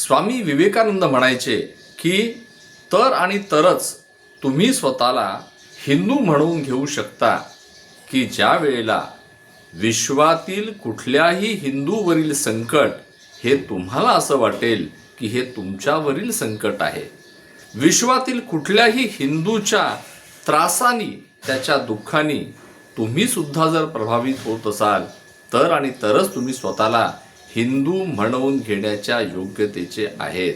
स्वामी विवेकानंद म्हणायचे की तर आणि तरच तुम्ही स्वतःला हिंदू म्हणून घेऊ शकता की ज्या वेळेला विश्वातील कुठल्याही हिंदूवरील संकट हे तुम्हाला असं वाटेल की हे तुमच्यावरील संकट आहे. विश्वातील कुठल्याही हिंदूच्या त्रासानी त्याच्या दुःखानी तुम्ही सुद्धा जर प्रभावित होत असाल तर आणि तरच तुम्ही स्वतःला हिंदू म्हणवून घेण्याच्या योग्यतेचे आहेत.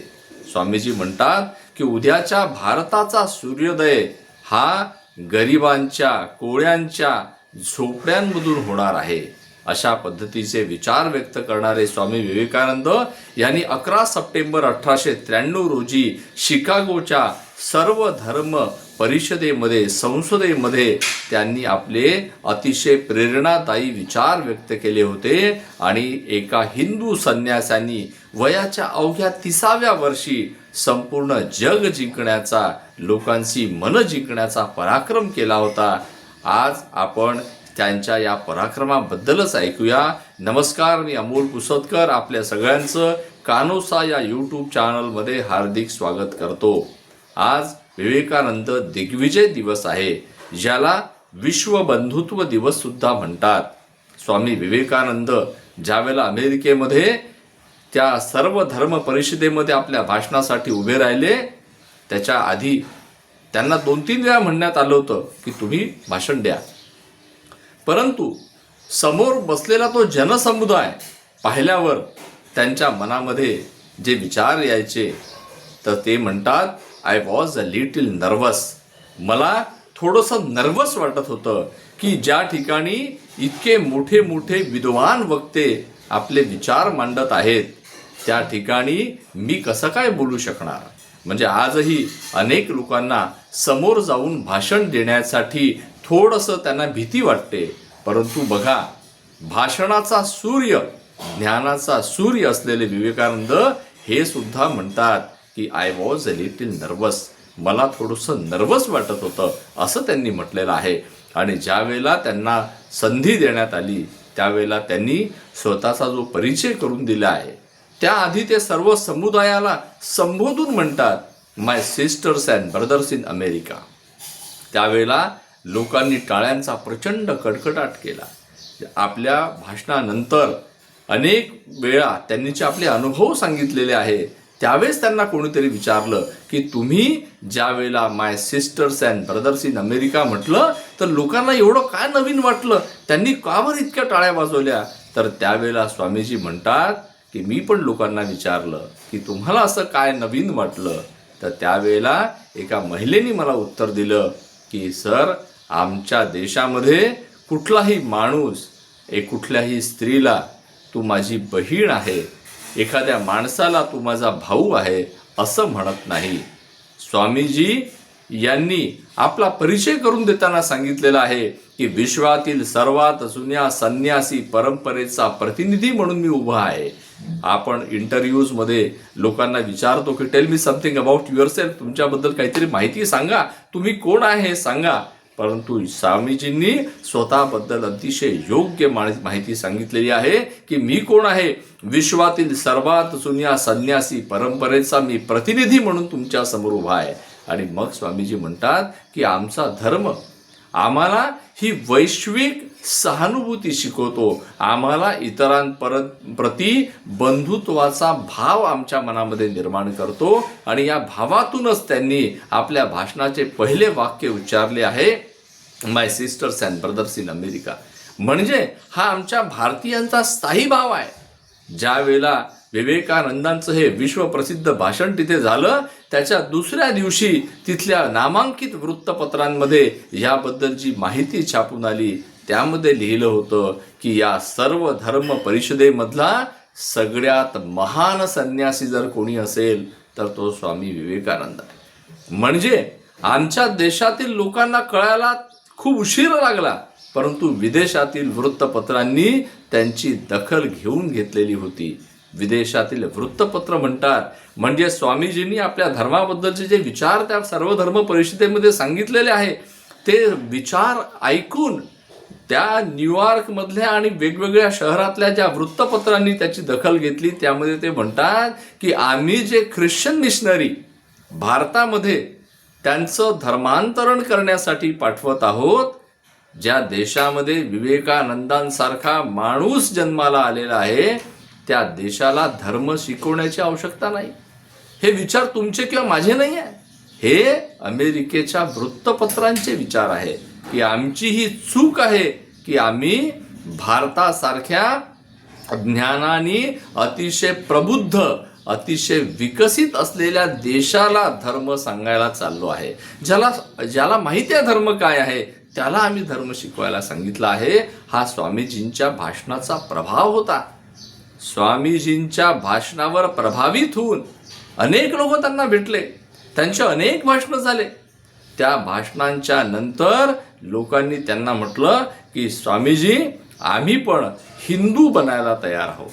स्वामीजी म्हणतात की उद्याच्या भारताचा सूर्योदय हा गरिबांच्या कोळ्यांच्या झोपड्यांमधून होणार आहे. अशा पद्धतीचे विचार व्यक्त करणारे स्वामी विवेकानंद यांनी अकरा सप्टेंबर अठराशे त्र्याण्णव रोजी शिकागोच्या सर्व धर्म परिषदेमध्ये संसदेमध्ये त्यांनी आपले अतिशय प्रेरणादायी विचार व्यक्त केले होते आणि एका हिंदू संन्यासांनी वयाच्या अवघ्या तिसाव्या वर्षी संपूर्ण जग जिंकण्याचा लोकांशी मन जिंकण्याचा पराक्रम केला होता. आज आपण त्यांच्या या पराक्रमाबद्दलच ऐकूया. नमस्कार मी अमोल पुसदकर आपल्या सगळ्यांचं कानोसा या यूट्यूब चॅनलमध्ये हार्दिक स्वागत करतो. आज विवेकानंद दिग्विजय दिवस आहे ज्याला विश्वबंधुत्व दिवस सुद्धा म्हणतात. स्वामी विवेकानंद ज्यावेळेला अमेरिकेमध्ये त्या सर्व धर्म परिषदेमध्ये आपल्या भाषणासाठी उभे राहिले त्याच्या आधी त्यांना दोन तीन वेळा म्हणण्यात आलं होतं की तुम्ही भाषण द्या. परंतु समोर बसलेला तो जनसमुदाय पाहिल्यावर त्यांच्या मनामध्ये जे विचार यायचे तर ते म्हणतात I was a little nervous मला थोडंसं नर्वस वाटत होतं की ज्या ठिकाणी इतके मोठे मोठे विद्वान वक्ते आपले विचार मांडत आहेत त्या ठिकाणी मी कसं काय बोलू शकणार? म्हणजे आजही अनेक लोकांना समोर जाऊन भाषण देण्यासाठी थोडंसं त्यांना भीती वाटते. परंतु बघा भाषणाचा सूर्य ज्ञानाचा सूर्य असलेले विवेकानंद हे सुद्धा म्हणतात की I was a little nervous मला थोडंसं नर्वस वाटत होतं असं त्यांनी म्हटलेलं आहे. आणि ज्यावेळेला त्यांना संधी देण्यात आली त्यावेळेला त्यांनी स्वतःचा जो परिचय करून दिला आहे त्याआधी ते सर्व समुदायाला संबोधून म्हणतात my sisters and brothers in America त्यावेळेला लोकांनी टाळ्यांचा प्रचंड कडकडाट केला. आपल्या भाषणानंतर अनेक वेळा त्यांनी जे आपले अनुभव सांगितलेले आहे त्यावेळेस त्यांना कोणीतरी विचारलं की तुम्ही ज्या वेळेला my sisters and brothers in America म्हटलं तर लोकांना एवढं काय नवीन वाटलं? त्यांनी का बरं इतक्या टाळ्या वाजवल्या? तर त्यावेळेला स्वामीजी म्हणतात की मी पण लोकांना विचारलं की तुम्हाला असं काय नवीन वाटलं? तर त्यावेळेला एका महिलेने मला उत्तर दिलं की सर आमच्या देशामध्ये कुठलाही माणूस एक कुठल्याही स्त्रीला तू माझी बहीण आहे एखाद्या माणसाला तू माझा भाऊ आहे असं म्हणत नाही. स्वामीजी यांनी आपला परिचय करून देताना सांगितलेला आहे की विश्वातील सर्वात जुन्या संन्यासी परंपरेचा प्रतिनिधी म्हणून मी उभा आहे. आपण इंटरव्ह्यूजमध्ये लोकांना विचारतो की tell me something about yourself तुमच्याबद्दल काहीतरी माहिती सांगा. तुम्ही कोण आहे हे सांगा. परंतु स्वामीजींनी स्वतःबद्दल अतिशय योग्य मा- माहिती सांगितलेली आहे की मी कोण आहे? विश्वातील सर्वात जुन्या संन्यासी परंपरेचा मी प्रतिनिधी म्हणून तुमच्यासमोर उभा आहे. आणि मग स्वामीजी म्हणतात की आमचा धर्म आम्हाला ही वैश्विक सहानुभूती शिकवतो. आम्हाला इतरांपर प्रती बंधुत्वाचा भाव आमच्या मनामध्ये निर्माण करतो. आणि या भावातूनच त्यांनी आपल्या भाषणाचे पहिले वाक्य उच्चारले आहे my sisters and brothers in America म्हणजे हा आमच्या भारतीयांचा स्थायी भाव आहे. ज्या वेळेला विवेकानंदांचं हे विश्वप्रसिद्ध भाषण तिथे झालं. त्याच्या दुसऱ्या दिवशी तिथल्या नामांकित वृत्तपत्रांमध्ये याबद्दलची माहिती छापून आली. त्यामध्ये लिहिलं होतं की या सर्व धर्म परिषदेमधला सगळ्यात महान संन्यासी जर कोणी असेल तर तो स्वामी विवेकानंद आहे. म्हणजे आमच्या देशातील लोकांना कळायला खूप उशीर लागला परंतु विदेशातील वृत्तपत्रांनी त्यांची दखल घेऊन घेतलेली होती. विदेशातील वृत्तपत्र म्हणतात. म्हणजे स्वामीजींनी आपल्या धर्माबद्दलचे जे विचार त्या सर्व धर्म परिषदेमध्ये सांगितलेले आहे ते विचार ऐकून त्या न्यूयॉर्कमधल्या आणि वेगवेगळ्या शहरातल्या ज्या वृत्तपत्रांनी त्याची दखल घेतली त्यामध्ये ते म्हणतात की आम्ही जे ख्रिश्चन मिशनरी भारतामध्ये त्यांचं धर्मांतरण करण्यासाठी पाठवत आहोत ज्या देशामध्ये विवेकानंदांसारखा माणूस जन्माला आलेला आहे त्या देशाला धर्म शिकवण्याची आवश्यकता नाही. हे विचार तुमचे किंवा माझे नाही आहे हे अमेरिकेच्या वृत्तपत्रांचे विचार आहे की आमची ही चूक आहे की आम्ही भारतासारख्या ज्ञानाने अतिशय प्रबुद्ध अतिशय विकसित असलेल्या देशाला धर्म सांगायला चाललो आहे. ज्याला ज्याला माहिती आहे धर्म काय आहे त्याला आम्ही धर्म शिकवायला सांगितलं आहे. हा स्वामीजींच्या भाषणाचा प्रभाव होता. स्वामीजींच्या भाषणावर प्रभावित होऊन अनेक लोक त्यांना भेटले. त्यांचे अनेक भाषणं झाले. त्या भाषणांच्या नंतर लोकांनी त्यांना म्हटलं की स्वामीजी आम्ही पण हिंदू बनायला तयार आहोत.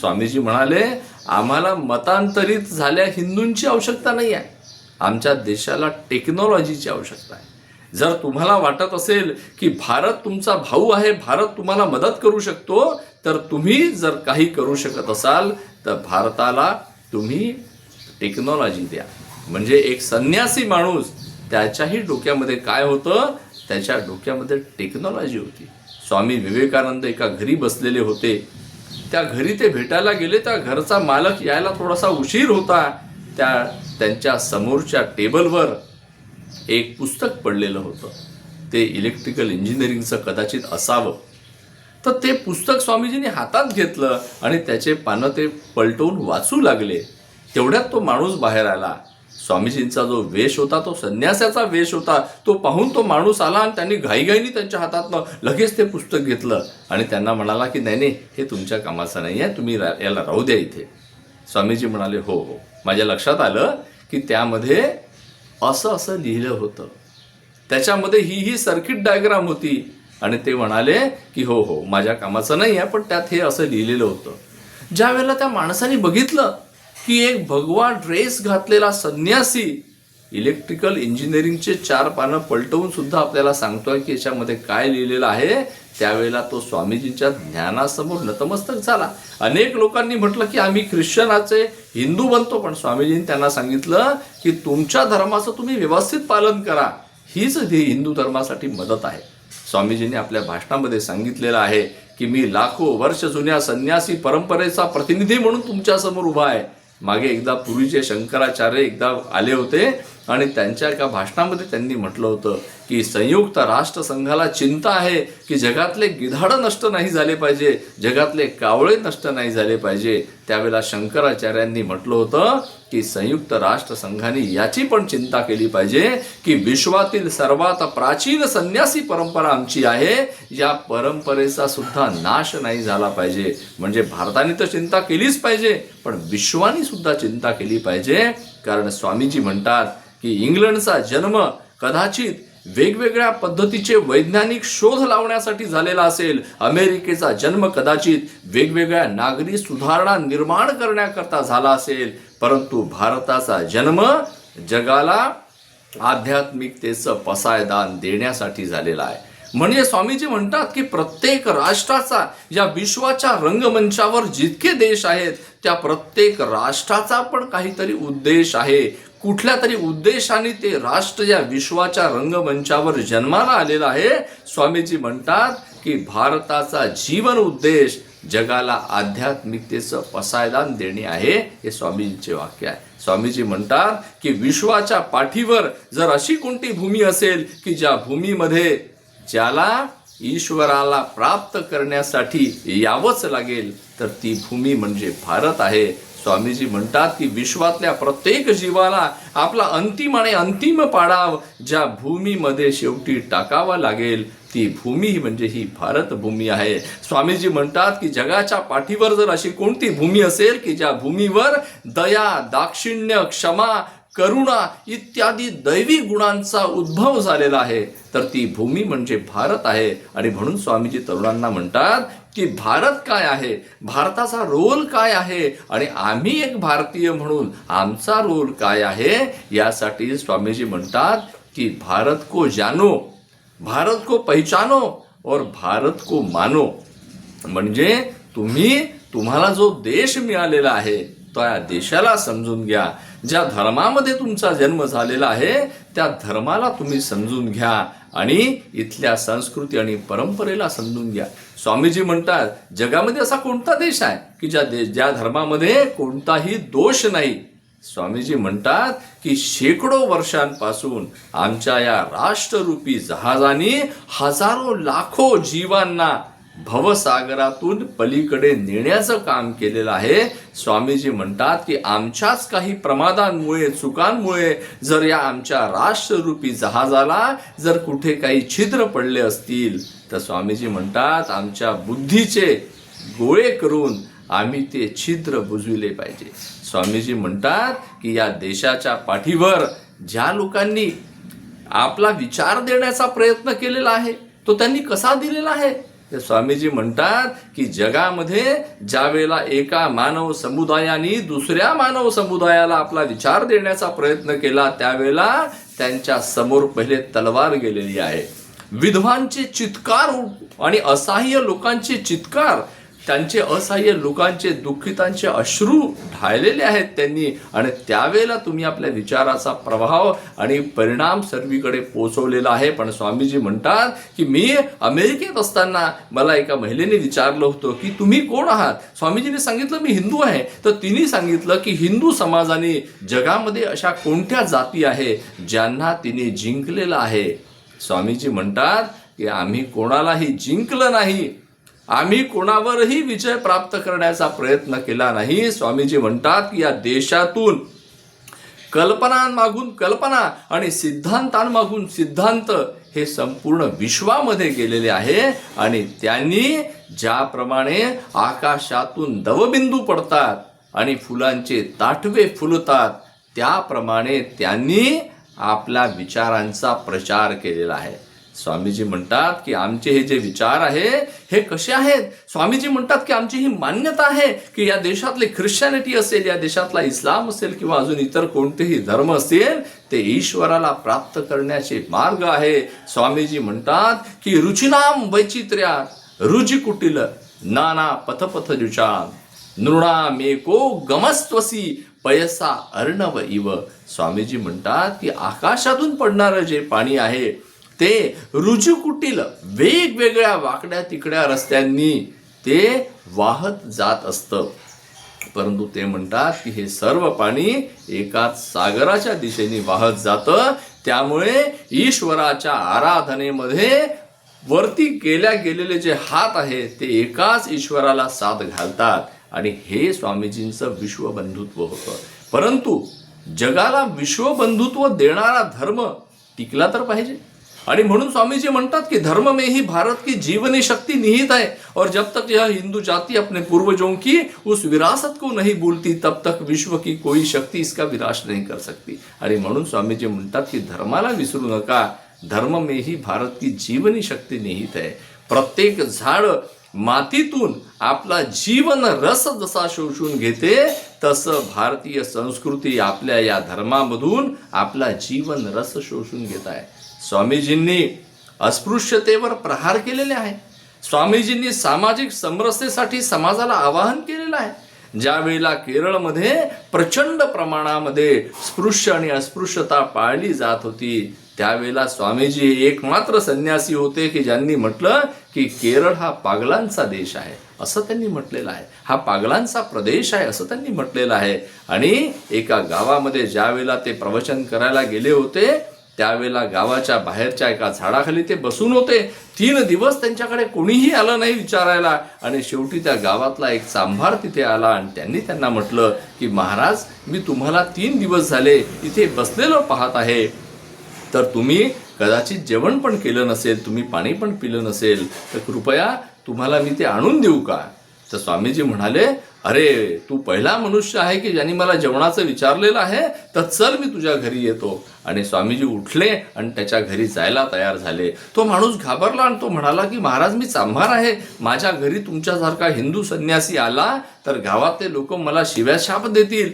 स्वामीजी म्हणाले आम्हाला मतांतरित झाल्या हिंदूंची आवश्यकता नाही आहे. आमच्या देशाला टेक्नॉलॉजीची आवश्यकता आहे. जर तुम्हाला वाटत असेल की भारत तुमचा भाऊ आहे भारत तुम्हाला मदत करू शकतो तर तुम्ही जर काही करू शकत असाल तर भारताला तुम्ही टेक्नॉलॉजी द्या. म्हणजे एक संन्यासी माणूस त्याच्याही डोक्यामध्ये काय होतं? त्याच्या डोक्यामध्ये टेक्नॉलॉजी होती. स्वामी विवेकानंद एका घरी बसलेले होते. त्या घरी ते भेटायला गेले त्या घरचा मालक यायला थोडासा उशीर होता. त्या त्यांच्या समोरच्या टेबलवर एक पुस्तक पडलेलं होतं. ते इलेक्ट्रिकल इंजिनिअरिंगचं कदाचित असावं. तर ते पुस्तक स्वामीजींनी हातात घेतलं आणि त्याचे पानं ते पलटवून वाचू लागले. तेवढ्यात तो माणूस बाहेर आला. स्वामीजींचा जो वेश होता तो संन्यासाचा वेश होता. तो पाहून तो माणूस आला आणि त्यांनी घाईघाईनी त्यांच्या हातातनं लगेच ते पुस्तक घेतलं. आणि त्यांना म्हणाला की नाही नाही हे तुमच्या कामाचं नाही आहे. तुम्ही रा- याला राहू द्या इथे. स्वामीजी म्हणाले हो हो. माझ्या लक्षात आलं की त्यामध्ये असं असं लिहिलं होतं. त्याच्यामध्ये ही ही सर्किट डायग्राम होती. आणि ते म्हणाले की हो हो माझ्या कामाचं नाही आहे पण त्यात हे असं लिहिलेलं होतं. ज्या वेळेला त्या माणसाने बघितलं की एक भगवा ड्रेस घातलेला संन्यासी इलेक्ट्रिकल इंजिनिअरिंगचे चार पानं पलटवून सुद्धा आपल्याला सांगतोय की याच्यामध्ये काय लिहिलेलं आहे त्यावेळेला तो स्वामीजींच्या ज्ञानासमोर नतमस्तक झाला. अनेक लोकांनी म्हटलं की आम्ही ख्रिश्चनाचे हिंदू बनतो पण स्वामीजींनी त्यांना सांगितलं की तुमच्या धर्माचं तुम्ही व्यवस्थित पालन करा. हीच ही हिंदू धर्मासाठी मदत आहे. स्वामीजींनी आपल्या भाषणामध्ये सांगितलेलं आहे की मी लाखो वर्ष जुन्या संन्यासी परंपरेचा प्रतिनिधी म्हणून तुमच्यासमोर उभा आहे. मागे एकदा पूर्वीचे शंकराचार्य एकदा आले होते आणि त्यांच्या एका भाषणामध्ये त्यांनी म्हटलं होतं की संयुक्त राष्ट्रसंघाला चिंता आहे की जगातले गिधाडं नष्ट नाही झाले पाहिजे जगातले कावळे नष्ट नाही झाले पाहिजे. त्यावेळेला शंकराचार्यांनी म्हटलं होतं की संयुक्त राष्ट्रसंघाने याची पण चिंता केली पाहिजे की विश्वातील सर्वात प्राचीन संन्यासी परंपरा आमची आहे या परंपरेचा सुद्धा नाश नाही झाला पाहिजे. म्हणजे भारताने तर चिंता केलीच पाहिजे पण विश्वाने सुद्धा चिंता केली पाहिजे. कारण स्वामीजी म्हणतात की इंग्लंडचा जन्म कदाचित वेगवेगळ्या पद्धतीचे वैज्ञानिक शोध लावण्यासाठी झालेला असेल. अमेरिकेचा जन्म कदाचित वेगवेगळ्या नागरी सुधारणा निर्माण करण्याकरता झाला असेल. परंतु भारताचा जन्म जगाला आध्यात्मिकतेचं पसायदान देण्यासाठी झालेला आहे. म्हणजे स्वामीजी म्हणतात की प्रत्येक राष्ट्राचा या विश्वाच्या रंगमंचावर जितके देश आहेत त्या प्रत्येक राष्ट्राचा पण काहीतरी उद्देश आहे. कुठल्या तरी उद्देशाने ते राष्ट्र या विश्वाच्या रंगमंचावर जन्माला आलेलं आहे? स्वामीजी म्हणतात की भारताचा जीवन उद्देश जगाला आध्यात्मिकतेचं पसायदान देणे आहे. हे स्वामीजींचे वाक्य आहे. स्वामीजी म्हणतात की विश्वाच्या पाठीवर जर अशी कोणती भूमी असेल की ज्या भूमीमध्ये ज्याला ईश्वराला प्राप्त करण्यासाठी यावंच लागेल तर ती भूमी म्हणजे भारत आहे. स्वामीजी म्हणतात की विश्वातल्या प्रत्येक जीवाला आपला अंतिम आणि अंतिम पाडाव ज्या भूमीमध्ये शेवटी टाकावा लागेल ती भूमी म्हणजे ही भारत भूमी आहे. स्वामीजी म्हणतात की जगाच्या पाठीवर जर अशी कोणती भूमी असेल की ज्या भूमीवर दया दाक्षिण्य क्षमा करुणा इत्यादी दैवी गुणांचा उद्भव झालेला आहे तर ती भूमी म्हणजे भारत आहे. आणि म्हणून स्वामीजी तरुणांना म्हणतात की भारत काय आहे? भारताचा रोल काय आहे? आणि आम्ही एक भारतीय म्हणून आमचा रोल काय आहे? यासाठी स्वामीजी म्हणतात की भारत को जानो भारत को पहिचानो और भारत को मानो. म्हणजे तुम्ही तुम्हाला जो देश मिळालेला आहे त्या देशाला समजून घ्या. ज्या धर्मामध्ये तुमचा जन्म झालेला आहे त्या धर्माला तुम्ही समजून घ्या. आणि इथल्या संस्कृती आणि परंपरेला समजून घ्या. स्वामीजी म्हणतात जगामध्ये असा कोणता देश आहे की ज्या दे ज्या धर्मामध्ये कोणताही दोष नाही? स्वामीजी म्हणतात की शेकडो वर्षांपासून आमच्या या राष्ट्ररूपी जहाजाने हजारो लाखो जीवांना भवसागरातून पलीकडे नेण्याचं काम केलेलं आहे. स्वामीजी म्हणतात की आमच्याच काही प्रमादांमुळे चुकांमुळे जर या आमच्या राष्ट्ररूपी जहाजाला जर कुठे काही छिद्र पडले असतील तर स्वामीजी म्हणतात आमच्या बुद्धीचे गोळे करून आम्ही ते छिद्र बुजविले पाहिजे. स्वामीजी म्हणतात की या देशाच्या पाठीवर ज्या लोकांनी आपला विचार देण्याचा प्रयत्न केलेला आहे तो त्यांनी कसा दिलेला आहे? ते स्वामीजी म्हणतात की जगामध्ये ज्यावेळेला एका मानव समुदायाने दुसऱ्या मानव समुदायाला आपला विचार देण्याचा प्रयत्न केला त्यावेळेला त्यांच्यासमोर पहिले तलवार गेलेली आहे. विधवांचे चित्कार आणि असहाय्य लोकांचे चित्कार त्यांचे असहाय्य लोकांचे दुःखितांचे अश्रू ढाळलेले आहेत त्यांनी. आणि त्यावेळेला तुम्ही आपल्या विचाराचा प्रभाव आणि परिणाम सर्वीकडे पोचवलेला आहे. पण स्वामीजी म्हणतात की मी अमेरिकेत असताना मला एका महिलेने विचारलं होतं की तुम्ही कोण आहात? स्वामीजीने सांगितलं मी हिंदू आहे. तर तिने सांगितलं की हिंदू समाजाने जगामध्ये अशा कोणत्या जाती आहे ज्यांना तिने जिंकलेलं आहे? स्वामीजी म्हणतात की आम्ही कोणालाही जिंकलं नाही. आम्ही कोणावरही विजय प्राप्त करण्याचा प्रयत्न केला नाही. स्वामीजी म्हणतात की या देशातून कल्पनांमागून कल्पना आणि सिद्धांतांमागून सिद्धांत हे संपूर्ण विश्वामध्ये गेलेले आहे आणि त्यांनी ज्याप्रमाणे आकाशातून दवबिंदू पडतात आणि फुलांचे ताटवे फुलतात त्याप्रमाणे त्यांनी आपल्या विचारांचा प्रचार केलेला आहे. स्वामीजी म्हणतात की आमचे हे जे विचार आहे हे कसे आहेत? स्वामीजी म्हणतात की आमची ही मान्यता आहे की या देशातले ख्रिश्चॅनिटी असेल या देशातला इस्लाम असेल किंवा अजून इतर कोणतेही धर्म असेल ते ईश्वराला प्राप्त करण्याचे मार्ग आहे. स्वामीजी म्हणतात की रुचिनाम वैचित्र्या रुजी कुटील नाना पथपथ जुचाम नृणामेको गमस्त्वसी पयसा अर्णव इव. स्वामीजी म्हणतात की आकाशातून पडणारं जे पाणी आहे ते रुजुकुटील वेगवेगळ्या वाकड्या तिकड्या रस्त्यांनी ते वाहत जात असतं. परंतु ते म्हणतात की हे सर्व पाणी एकाच सागराच्या दिशेने वाहत जातं. त्यामुळे ईश्वराच्या आराधनेमध्ये वरती केल्या गेलेले जे हात आहे ते एकाच ईश्वराला साथ घालतात. आणि हे स्वामीजींचं विश्वबंधुत्व होतं. परंतु जगाला विश्वबंधुत्व देणारा धर्म टिकला तर पाहिजे. आणि म्हणून स्वामीजी म्हणतात कि धर्म में ही भारत की जीवनी शक्ति निहित है और जब तक यह हिंदू जाति अपने पूर्वजों की उस विरासत को नहीं भूलती तब तक विश्व की कोई शक्ति इसका विनाश नहीं कर सकती। आणि म्हणून स्वामीजी म्हणतात की धर्माला विसरू नका. धर्म में ही भारत की जीवनी शक्ती निहित आहे. प्रत्येक झाड मातीतून आपला जीवन रस जसा शोषून घेते तसं भारतीय संस्कृती आपल्या या धर्मामधून आपला जीवन रस शोषून घेत आहे. स्वामीजींनी अस्पृश्यतेवर प्रहार केलेले आहे. स्वामीजींनी सामाजिक समरसतेसाठी समाजाला आवाहन केलेलं आहे. ज्या वेळेला केरळमध्ये प्रचंड प्रमाणामध्ये स्पृश्य आणि अस्पृश्यता पाळली जात होती त्यावेळेला स्वामीजी एकमात्र संन्यासी होते की ज्यांनी म्हटलं की केरळ हा पागलांचा देश आहे असं त्यांनी म्हटलेलं आहे. हा पागलांचा प्रदेश आहे असं त्यांनी म्हटलेलं आहे. आणि एका गावामध्ये ज्या वेळेला ते प्रवचन करायला गेले होते त्यावेळेला गावाच्या बाहेरच्या एका झाडाखाली ते बसून होते. तीन दिवस त्यांच्याकडे कोणीही आलं नाही विचारायला. आणि शेवटी त्या गावातला एक चांभार तिथे आला आणि त्यांनी त्यांना म्हटलं की महाराज मी तुम्हाला तीन दिवस झाले इथे बसलेलं पाहत आहे. तर तुम्ही कदाचित जेवण पण केलं नसेल तुम्ही पाणी पण पिलं नसेल तर कृपया तुम्हाला मी ते आणून देऊ का? तर स्वामीजी म्हणाले अरे तू पहिला मनुष्य आहे की ज्यांनी मला जेवणाचं विचारलेलं आहे? तर चल मी तुझ्या घरी येतो. आणि स्वामीजी उठले आणि त्याच्या घरी जायला तयार झाले. तो माणूस घाबरला आणि तो म्हणाला की महाराज मी चांभार आहे. माझ्या घरी तुमच्यासारखा हिंदू संन्यासी आला तर गावातले लोक मला शिव्याशाप देतील.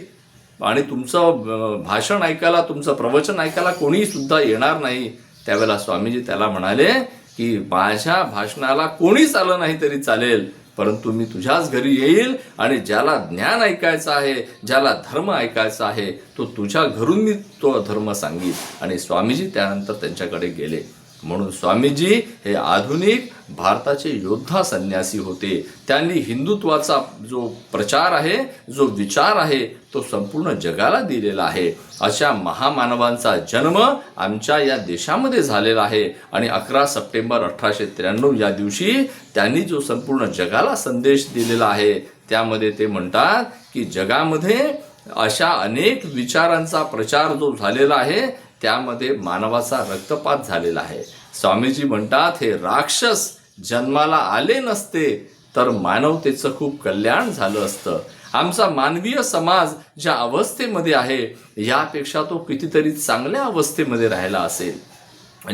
आणि तुमचं भाषण ऐकायला तुमचं प्रवचन ऐकायला कोणीही सुद्धा येणार नाही. त्यावेळेला स्वामीजी त्याला म्हणाले की माझ्या भाषणाला कोणीच आलं नाही तरी चालेल. परंतु मी तुझ्याच घरी येईल आणि ज्याला ज्ञान ऐकायचं आहे ज्याला धर्म ऐकायचा आहे तो तुझ्या घरून मी तो धर्म सांगील आणि स्वामीजी त्यानंतर त्यांच्याकडे गेले. म्हणून स्वामीजी हे आधुनिक भारताचे योद्धा संन्यासी होते. त्यांनी हिंदुत्वाचा जो प्रचार आहे जो विचार आहे तो संपूर्ण जगाला दिलेला आहे. अशा महामानवांचा जन्म आमच्या या देशामध्ये झालेला आहे आणि अकरा सप्टेंबर अठराशे त्र्याण्णव या दिवशी त्यांनी जो संपूर्ण जगाला संदेश दिलेला आहे त्यामध्ये ते म्हणतात की जगामध्ये अशा अनेक विचारांचा प्रचार जो झालेला आहे त्यामध्ये मानवाचा रक्तपात झालेला आहे. स्वामीजी म्हणतात हे राक्षस जन्माला आले नसते तर मानवतेचं खूप कल्याण झालं असतं. आमचा मानवीय समाज ज्या अवस्थेमध्ये आहे यापेक्षा तो कितीतरी चांगल्या अवस्थेमध्ये राहिला असेल.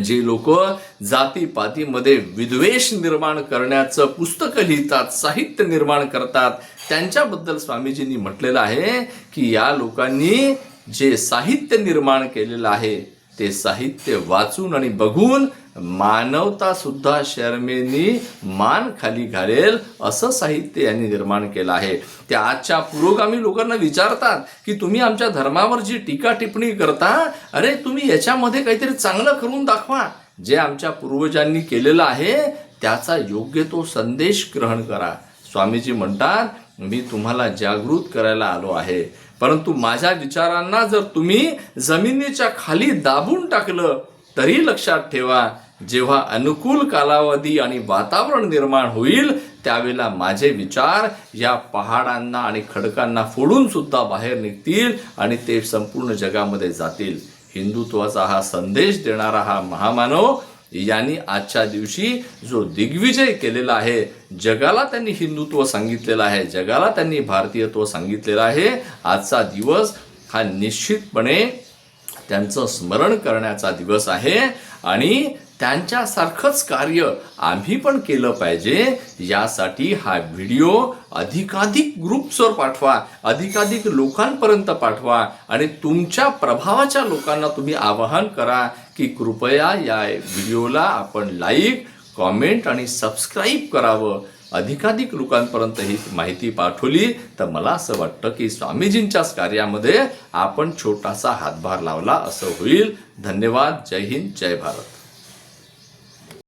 जे लोक जातीपातीमध्ये विद्वेष निर्माण करण्याचं पुस्तकं लिहितात साहित्य निर्माण करतात त्यांच्याबद्दल स्वामीजींनी म्हटलेलं आहे की या लोकांनी जे साहित्य निर्माण केलेलं आहे ते साहित्य वाचून आणि बघून मानवता सुद्धा शर्मेनी मान खाली घालेल असं साहित्य यांनी निर्माण केलं आहे. त्या आजच्या पुरोगामी लोकांना विचारतात की तुम्ही आमच्या धर्मावर जी टीका टिप्पणी करता अरे तुम्ही याच्यामध्ये काहीतरी चांगलं करून दाखवा. जे आमच्या पूर्वजांनी केलेलं आहे त्याचा योग्य तो संदेश ग्रहण करा. स्वामीजी म्हणतात मी तुम्हाला जागृत करायला आलो आहे. परंतु माझ्या विचारांना जर तुम्ही जमिनीच्या खाली दाबून टाकलं तरी लक्षात ठेवा जेव्हा अनुकूल कालावधी आणि वातावरण निर्माण होईल त्यावेळेला माझे विचार या पहाडांना आणि खडकांना फोडून सुद्धा बाहेर निघतील आणि ते संपूर्ण जगामध्ये जातील. हिंदुत्वाचा हा संदेश देणारा हा महामानव यांनी आजच्या दिवशी जो दिग्विजय केलेला आहे जगाला त्यांनी हिंदुत्व सांगितलेलं आहे जगाला त्यांनी भारतीयत्व सांगितलेलं आहे आजचा दिवस हा निश्चितपणे त्यांचं स्मरण करण्याचा दिवस आहे आणि त्यांच्यासारखंच कार्य आम्ही पण केलं पाहिजे. यासाठी हा व्हिडिओ अधिकाधिक ग्रुप्सवर पाठवा अधिकाधिक लोकांपर्यंत पाठवा आणि तुमच्या प्रभावाच्या लोकांना तुम्ही आवाहन करा की कृपया या व्हिडिओला आपण लाईक कॉमेंट आणि सबस्क्राईब करावं. अधिकाधिक लोकांपर्यंत ही माहिती पाठवली तर मला असं वाटतं की स्वामीजींच्याच कार्यामध्ये आपण छोटासा हातभार लावला असं होईल. धन्यवाद. जय हिंद. जय भारत.